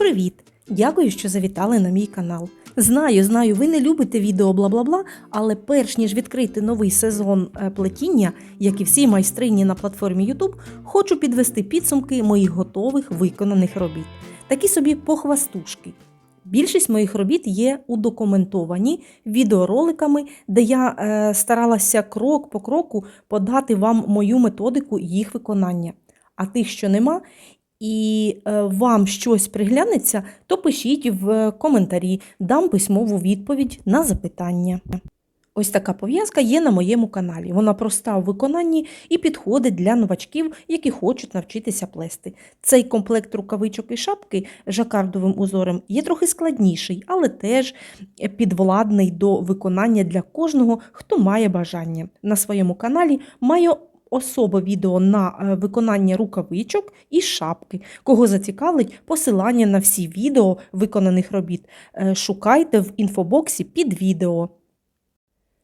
Привіт! Дякую, що завітали на мій канал. Знаю, знаю, ви не любите відео бла-бла-бла, але перш ніж відкрити новий сезон е, плетіння, як і всі майстрині на платформі YouTube, хочу підвести підсумки моїх готових виконаних робіт. Такі собі похвастушки. Більшість моїх робіт є удокументовані відеороликами, де я е, старалася крок по кроку подати вам мою методику їх виконання. А тих, що нема, і е, вам щось приглянеться, то пишіть в коментарі, дам письмову відповідь на запитання. Ось така пов'язка є на моєму каналі. Вона проста у виконанні і підходить для новачків, які хочуть навчитися плести. Цей комплект рукавичок і шапки жакардовим узором є трохи складніший, але теж підвладний до виконання для кожного, хто має бажання. На своєму каналі маю особе відео на е, виконання рукавичок і шапки. Кого зацікавить, посилання на всі відео виконаних робіт е, шукайте в інфобоксі під відео.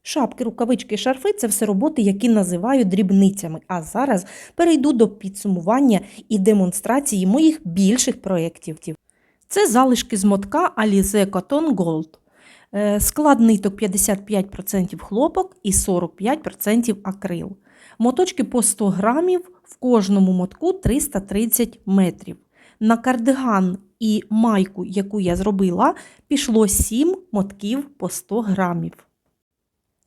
Шапки, рукавички, шарфи це все роботи, які називаю дрібницями. А зараз перейду до підсумування і демонстрації моїх більших проєктів. Це залишки з мотка Alize Cotton Gold. Е, Склад ниток 55% хлопок і 45% акрил. Моточки по 100 грамів, в кожному мотку 330 метрів. На кардиган і майку, яку я зробила, пішло 7 мотків по 100 грамів.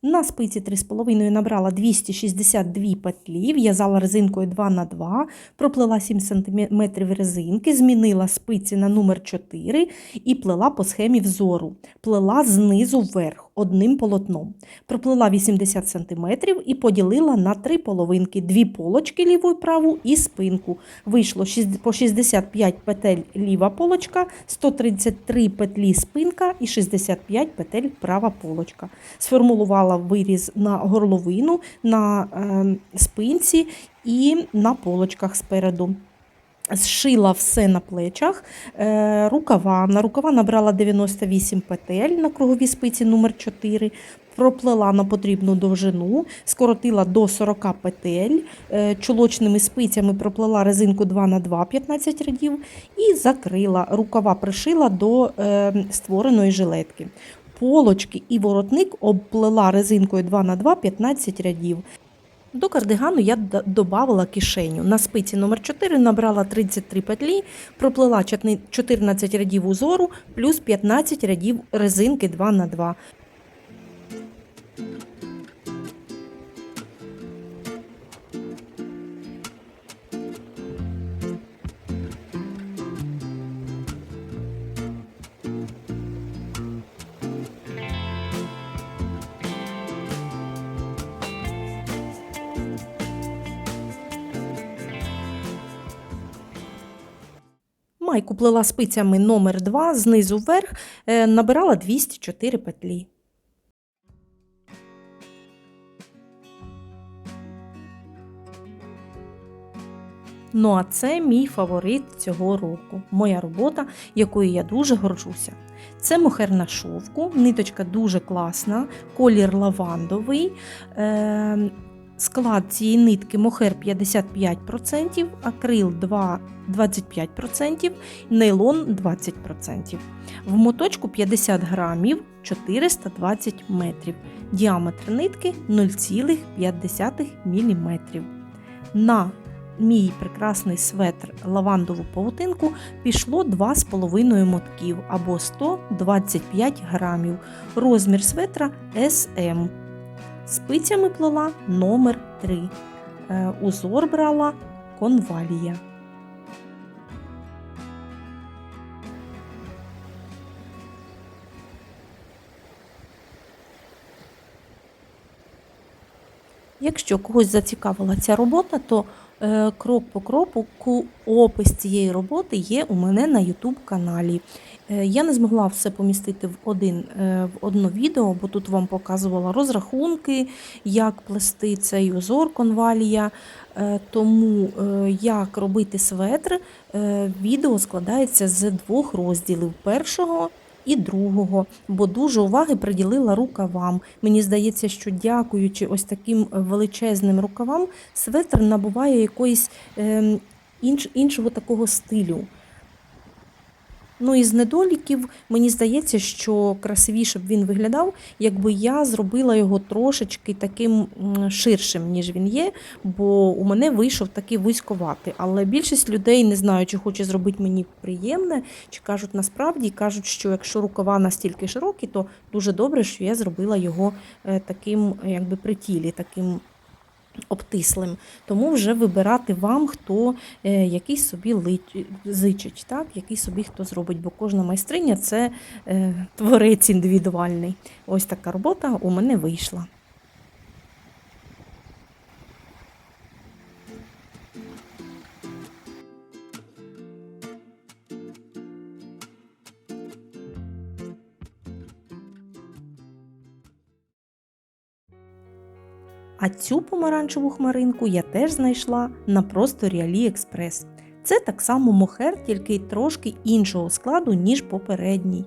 На спиці 3,5 набрала 262 петлі, в'язала резинкою 2х2, проплела 7 см резинки, змінила спиці на номер 4 і плела по схемі взору. Плела знизу вверх одним полотном. Проплела 80 см і поділила на три половинки, дві полочки ліву і праву і спинку. Вийшло по 65 петель ліва полочка, 133 петлі спинка і 65 петель права полочка. Сформулувала виріз на горловину, на е, спинці і на полочках спереду. Зшила все на плечах, е, рукава. На рукава набрала 98 петель на круговій спиці номер 4 проплела на потрібну довжину, скоротила до 40 петель, е, чолочними спицями проплела резинку 2х2 15 рядів і закрила. Рукава пришила до е, створеної жилетки. Полочки і воротник обплела резинкою 2х2 15 рядів. До кардигану я додавала кишеню. На спиці номер 4 набрала 33 петлі, проплела 14 рядів узору плюс 15 рядів резинки 2 Майку плела спицями номер 2 знизу вверх, е, набирала 204 петлі. Ну, а це мій фаворит цього року. Моя робота, якою я дуже горжуся. Це мохер на шовку, ниточка дуже класна, колір лавандовий. Е Склад цієї нитки мохер 55%, акрил 25%, нейлон 20%. В моточку 50 грамів 420 метрів. Діаметр нитки 0,5 мм. На мій прекрасний светр лавандову павутинку пішло 2,5 мотків або 125 грамів. Розмір светра SM. Спицями плела номер 3 е, Узор брала конвалія. Якщо когось зацікавила ця робота, то крок по кроку опис цієї роботи є у мене на YouTube каналі. Е, я не змогла все помістити в один, е, в одно відео, бо тут вам показувала розрахунки, як плести цей узор конвалія. Е, тому як робити светр, відео складається з двох розділів. Першого і другого, бо дуже уваги приділила рукавам. Мені здається, що дякуючи ось таким величезним рукавам, светр набуває якоїсь ем, інш, іншого такого стилю. Ну і з недоліків мені здається, що красивіше б він виглядав, якби я зробила його трошечки таким ширшим, ніж він є, бо у мене вийшов такий вузьковатий. Але більшість людей не знаю, чи хоче зробити мені приємне, чи кажуть насправді, кажуть, що якщо рукава настільки широкі, то дуже добре, що я зробила його е, таким, якби при тілі, таким обтислим. Тому вже вибирати вам, хто е, який собі лич- зичить, так? який собі хто зробить, бо кожна майстриня це е, творець індивідуальний. Ось така робота у мене вийшла. А цю помаранчеву хмаринку я теж знайшла на просторі AliExpress. Це так само мохер, тільки трошки іншого складу, ніж попередній.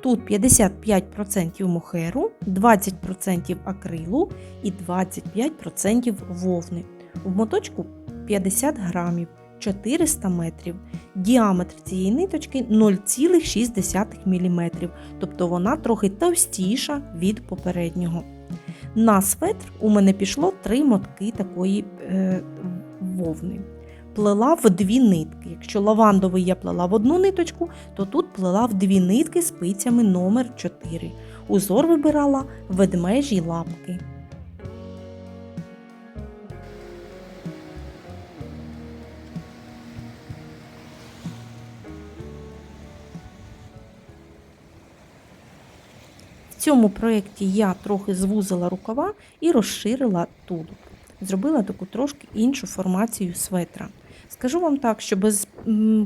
Тут 55% мохеру, 20% акрилу і 25% вовни. В моточку 50 грамів, 400 метрів. Діаметр цієї ниточки 0,6 мм, тобто вона трохи товстіша від попереднього. На светр у мене пішло три мотки такої е, вовни. Плела в дві нитки. Якщо лавандовий я плела в одну ниточку, то тут плела в дві нитки спицями номер 4. Узор вибирала ведмежі лапки. Цьому проєкті я трохи звузила рукава і розширила тулуб. Зробила таку трошки іншу формацію светра. Скажу вам так, що без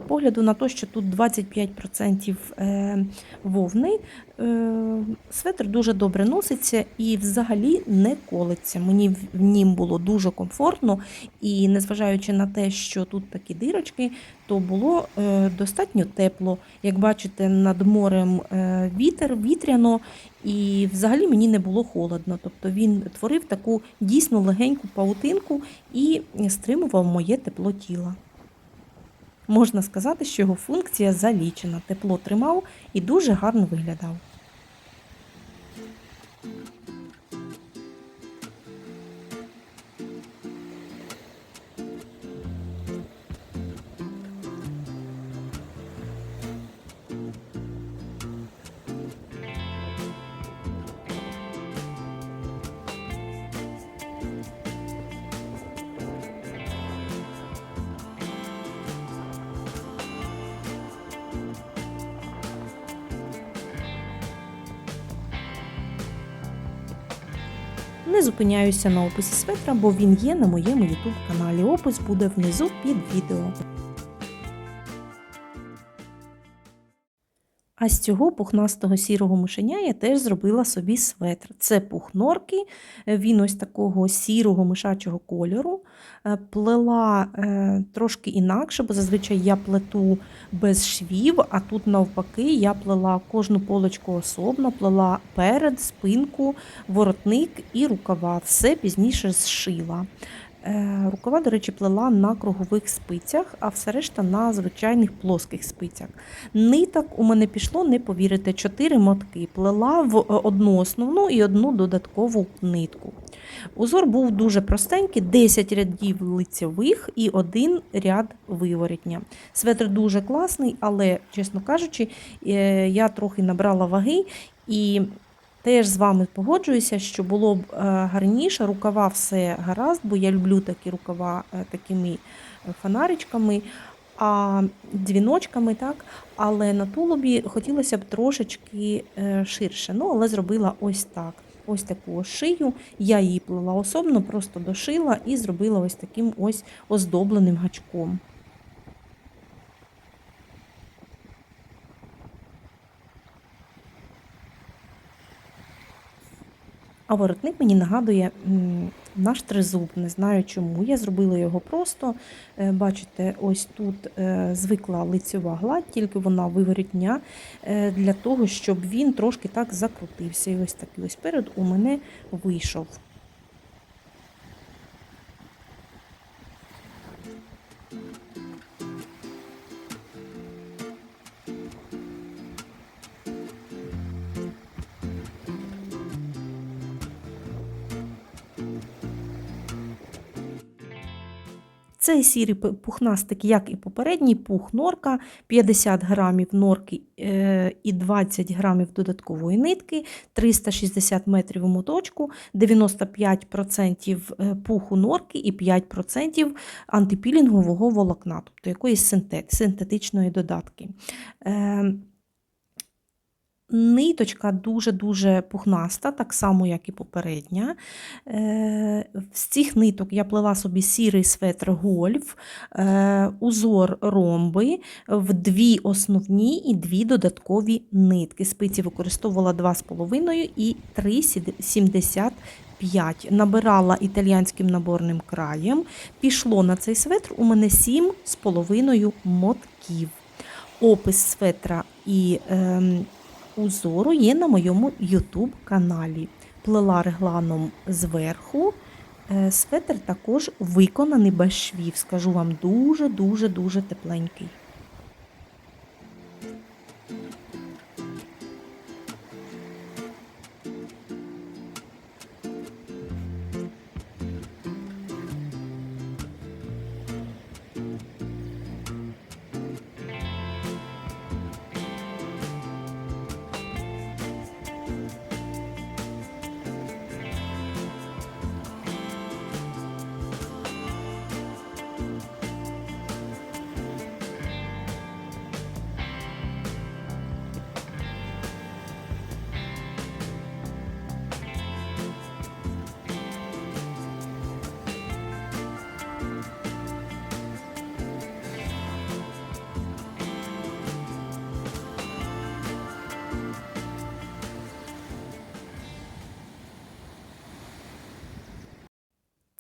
погляду на те, що тут 25% е, вовни, е, светр дуже добре носиться і взагалі не колиться. Мені в нім було дуже комфортно, і незважаючи на те, що тут такі дирочки, то було е, достатньо тепло. Як бачите, над морем е, вітер, вітряно, і взагалі мені не було холодно. Тобто він творив таку дійсно легеньку паутинку і стримував моє тепло тіла. Можна сказати, що його функція залічена. Тепло тримав і дуже гарно виглядав. Не зупиняюся на описі светра, бо він є на моєму YouTube каналі. Опис буде внизу під відео. А з цього пухнастого сірого мишеня я теж зробила собі светр. Це пух норки, він ось такого сірого мишачого кольору. Е, Плела е, трошки інакше, бо зазвичай я плету без швів, а тут навпаки я плела кожну полочку особно, плела перед, спинку, воротник і рукава. Все пізніше зшила. Е, Рукава, до речі, плела на кругових спицях, а все решта на звичайних плоских спицях. Ниток у мене пішло, не повірите, 4 мотки. Плела в е, одну основну і одну додаткову нитку. Узор був дуже простенький, 10 рядів лицьових і один ряд виворітня. Светр дуже класний, але, чесно кажучи, е, я трохи набрала ваги і Теж з вами погоджуюся, що було б е, гарніше, рукава все гаразд, бо я люблю такі рукава е, такими е, фонаричками, а дзвіночками, так, але на тулубі хотілося б трошечки ширше. Ну, але зробила ось так. Ось таку шию. Я її плела особно, просто дошила і зробила ось таким ось оздобленим гачком. А воротник мені нагадує наш тризуб. Не знаю чому. Я зробила його просто. Е, Бачите, ось тут е, звикла лицьова гладь, тільки вона виворітня, е, для того, щоб він трошки так закрутився. І ось такий ось перед у мене вийшов. Цей сірий пухнастик, як і попередній, пух норка, 50 грамів норки е, і 20 грамів додаткової нитки, 360 метрів у моточку, 95% е, пуху норки і 5% антипілінгового волокна, тобто якоїсь синтетичної додатки. Е, Ниточка дуже-дуже пухнаста, так само, як і попередня. Е, З цих ниток я плела собі сірий светр гольф, е, узор ромби в дві основні і дві додаткові нитки. Спиці використовувала 2,5 і 3,75. Набирала італіянським наборним краєм. Пішло на цей светр у мене 7,5 мотків. Опис светра і ем, узору є на моєму YouTube каналі. Плела регланом зверху. Е, Светр також виконаний без швів. Скажу вам дуже-дуже дуже тепленький.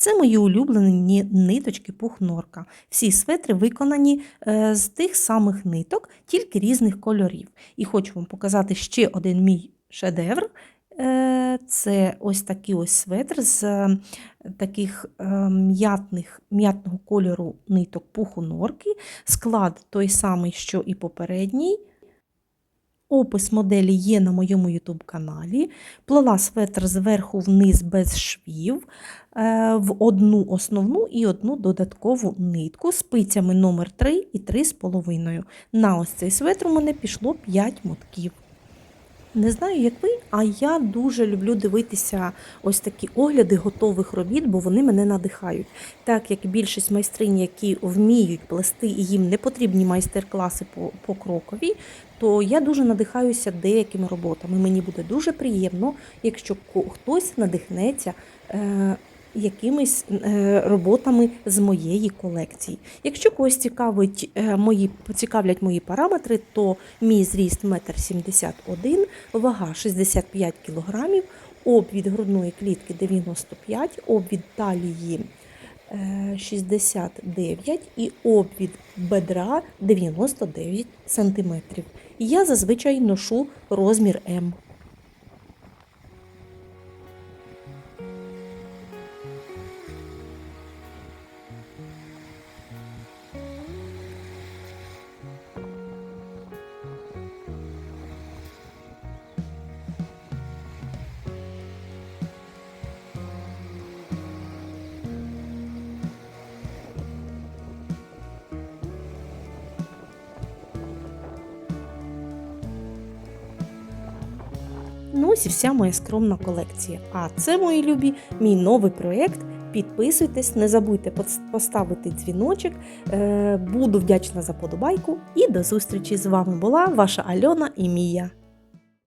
Це мої улюблені ниточки пухнорка. Всі светри виконані е, з тих самих ниток, тільки різних кольорів. І хочу вам показати ще один мій шедевр. Е, Це ось такий ось светр з е, таких м'ятних, м'ятного кольору ниток пуху норки. Склад той самий, що і попередній. Опис моделі є на моєму YouTube каналі. Плела светр зверху вниз без швів е, в одну основну і одну додаткову нитку з спицями номер 3 і 3,5. На ось цей светр у мене пішло 5 мотків. Не знаю, як ви, а я дуже люблю дивитися ось такі огляди готових робіт, бо вони мене надихають. Так як більшість майстринь, які вміють плести і їм не потрібні майстер-класи по, по крокові, то я дуже надихаюся деякими роботами. Мені буде дуже приємно, якщо хтось надихнеться. Е, якимись е, роботами з моєї колекції. Якщо когось цікавить е, мої, цікавлять мої параметри, то мій зріст 1,71 м, вага 65 кг, обвід грудної клітки 95, обвід талії е, 69 і обвід бедра 99 см. Я зазвичай ношу розмір М. Ну ось і вся моя скромна колекція. А це, мої любі, мій новий проєкт. Підписуйтесь, не забудьте поставити дзвіночок. Е, Буду вдячна за подобайку. І до зустрічі з вами була ваша Альона і Мія.